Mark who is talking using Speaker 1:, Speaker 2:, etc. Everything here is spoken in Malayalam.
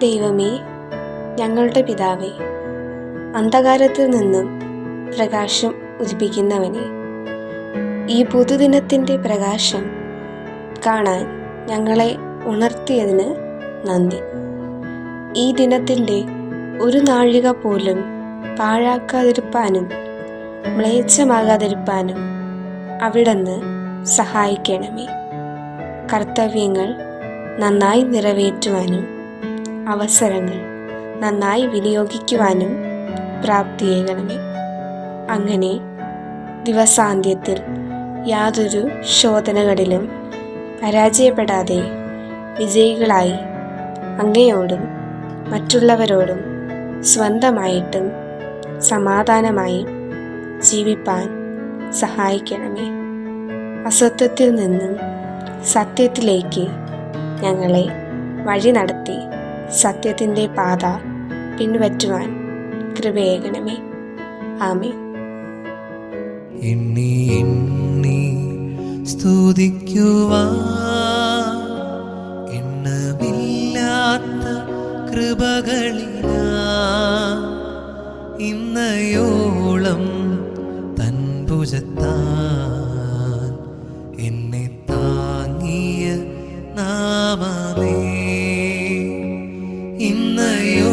Speaker 1: ദൈവമേ ഞങ്ങളുടെ പിതാവേ അന്ധകാരത്തിൽ നിന്നും പ്രകാശം ഉദിപ്പിക്കുന്നവനെ ഈ പുതുദിനത്തിന്റെ പ്രകാശം കാണാൻ ഞങ്ങളെ ഉണർത്തിയതിന് നന്ദി. ഈ ദിനത്തിന്റെ ഒരു നാഴിക പോലും പാഴാക്കാതിരുപ്പാനും മ്ലേച്ഛമാകാതിരുപ്പാനും അവിടുന്ന് സഹായിക്കണമേ. കർത്തവ്യങ്ങൾ നന്നായി നിറവേറ്റുവാനും അവസരങ്ങൾ നന്നായി വിനിയോഗിക്കുവാനും പ്രാപ്തിയേകണമേ അങ്ങനെ ദിവസാന്ത്യത്തിൽ യാതൊരു ശോധനകളിലും പരാജയപ്പെടാതെ വിജയികളായി അങ്ങയോടും മറ്റുള്ളവരോടും സ്വന്തമായിട്ടും സമാധാനമായും ജീവിപ്പാൻ സഹായിക്കണമേ. അസത്വത്തിൽ നിന്നും സത്യത്തിലേക്ക് ഞങ്ങളെ വഴി നടത്തി സത്യത്തിന്റെ പാത പിൻവറ്റുവാൻ കൃപയേകണമേ. ആമി
Speaker 2: എണ്ണി എണ്ണി സ്തുതിക്കുവാ എണ്ണമില്ലാത്ത ഇന്നയോളം തൻ ഭുജത്താൻ എന്നെ താങ്ങിയ നാമമേ. എന്നയോ